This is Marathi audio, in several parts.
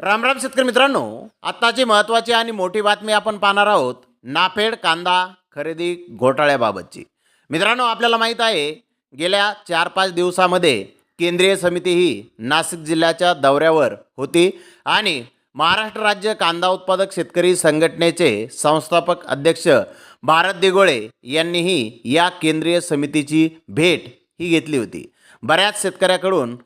रामराम शेतकरी मित्रांनो आत्ताची महत्त्वाची आणि मोठी बातमी आपण पाहणार आहोत नाफेड कांदा खरेदी घोटाळ्याबाबतची. मित्रांनो आपल्याला माहीत आहे गेल्या चार पाच दिवसामध्ये केंद्रीय समिती ही नाशिक जिल्ह्याच्या दौऱ्यावर होती आणि महाराष्ट्र राज्य कांदा उत्पादक शेतकरी संघटनेचे संस्थापक अध्यक्ष भारत दिगोळे यांनीही या केंद्रीय समितीची भेट ही घेतली होती. बऱ्याच शेतकऱ्याकडून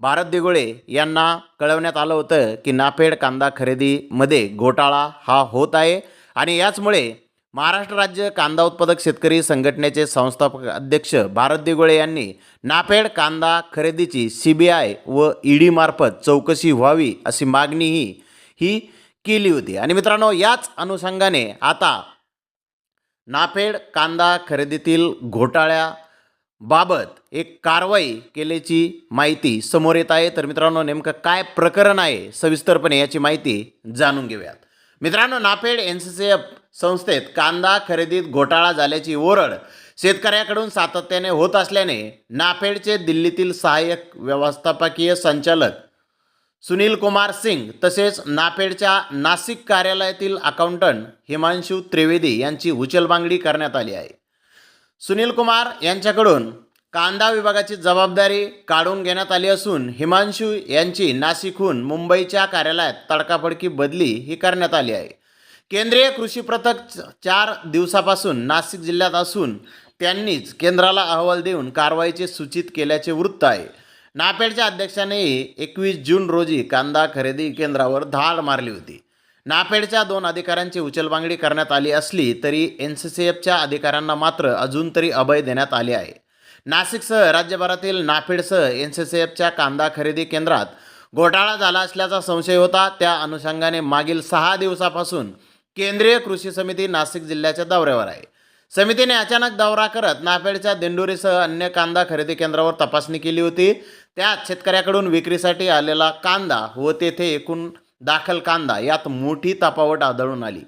भारत दिगोळे यांना कळवण्यात आलं होतं की नाफेड कांदा खरेदीमध्ये घोटाळा हा होत आहे. आणि याचमुळे महाराष्ट्र राज्य कांदा उत्पादक शेतकरी संघटनेचे संस्थापक अध्यक्ष भारत दिगोळे यांनी नाफेड कांदा खरेदीची सी बी आय व ईडी मार्फत चौकशी व्हावी अशी मागणीही ही केली होती. आणि मित्रांनो याच अनुषंगाने आता नाफेड कांदा खरेदीतील घोटाळ्या बाबत एक कारवाई केल्याची माहिती समोर येत आहे. तर मित्रांनो नेमकं काय प्रकरण आहे सविस्तरपणे याची माहिती जाणून घेऊयात. मित्रांनो NAFED N C C F संस्थेत कांदा खरेदीत घोटाळा झाल्याची ओरड शेतकऱ्याकडून सातत्याने होत असल्याने नाफेडचे दिल्लीतील सहाय्यक व्यवस्थापकीय संचालक सुनील कुमार सिंग तसेच नाफेडच्या नाशिक कार्यालयातील अकाउंटंट हिमांशू त्रिवेदी यांची उचलबांगडी करण्यात आली आहे. सुनील कुमार यांच्याकडून कांदा विभागाची जबाबदारी काढून घेण्यात आली असून हिमांशू यांची नाशिकहून मुंबईच्या कार्यालयात तडकाफडकी बदली ही करण्यात आली आहे. केंद्रीय कृषी पथक च- चार दिवसापासून नाशिक जिल्ह्यात असून त्यांनीच केंद्राला अहवाल देऊन कारवाईचे सूचित केल्याचे वृत्त आहे. नापेडच्या अध्यक्षानेही एकवीस जून रोजी कांदा खरेदी केंद्रावर धाड मारली होती. नाफेडच्या दोन अधिकाऱ्यांची उचलबांगडी करण्यात आली असली तरी एन सी सी एफच्या अधिकाऱ्यांना मात्र अजून तरी अभय देण्यात आले आहे. नाशिकसह राज्यभरातील नाफेडसह एन सी सी एफच्या कांदा खरेदी केंद्रात घोटाळा झाला असल्याचा संशय होता. त्या अनुषंगाने मागील सहा दिवसापासून केंद्रीय कृषी समिती नाशिक जिल्ह्याच्या दौऱ्यावर आहे. समितीने अचानक दौरा करत नाफेडच्या दिंडोरीसह अन्य कांदा खरेदी केंद्रावर तपासणी केली होती. त्यात शेतकऱ्याकडून विक्रीसाठी आलेला कांदा व तेथे एकूण दाखल कांदा यात मोठी तफावत आढळून आली.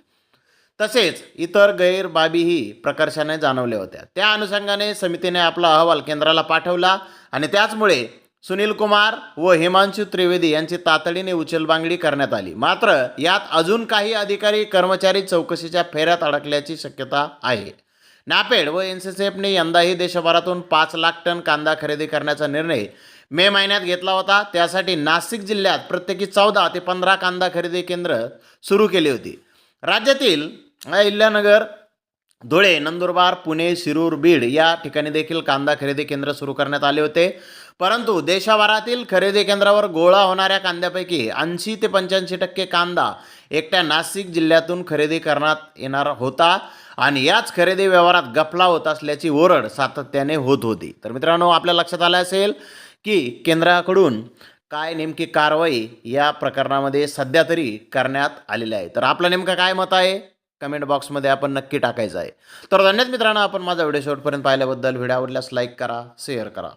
तसेच इतर गैरबाबीही प्रकर्षाने जाणवल्या होत्या. त्या अनुषंगाने समितीने आपला अहवाल केंद्राला पाठवला आणि त्याचमुळे सुनील कुमार व हिमांशू त्रिवेदी यांची तातडीने उचलबांगडी करण्यात आली. मात्र यात अजून काही अधिकारी कर्मचारी चौकशीच्या फेऱ्यात अडकल्याची शक्यता आहे. नापेड व एन सी सी एफने यंदाही देशभरातून पाच लाख टन कांदा खरेदी करण्याचा निर्णय मे महिन्यात घेतला होता. त्यासाठी नाशिक जिल्ह्यात प्रत्येकी चौदा ते पंधरा कांदा खरेदी केंद्र सुरू केली होती. राज्यातील अहिल्यानगर धुळे नंदुरबार पुणे शिरूर बीड या ठिकाणी देखील कांदा खरेदी केंद्र सुरू करण्यात आले होते. परंतु देशभरातील खरेदी केंद्रावर गोळा होणाऱ्या कांद्यापैकी ऐंशी ते पंच्याऐंशी टक्के कांदा एकट्या नाशिक जिल्ह्यातून खरेदी करण्यात येणार होता आणि याच खरेदी व्यवहारात गफला होत असल्याची ओरड सातत्याने होत होती. तर मित्रांनो आपल्या लक्षात आलं असेल की केंद्राकडून काय नेमकी कारवाई या प्रकरणामध्ये सध्या तरी करण्यात आलेली आहे. तर आपलं नेमकं काय मत आहे? कमेंट बॉक्समध्ये आपण नक्की टाकायचं आहे. तर धन्यवाद मित्रांनो आपण माझा व्हिडिओ शेवटपर्यंत पाहिल्याबद्दल. व्हिडिओ आवडल्यास लाईक करा शेअर करा.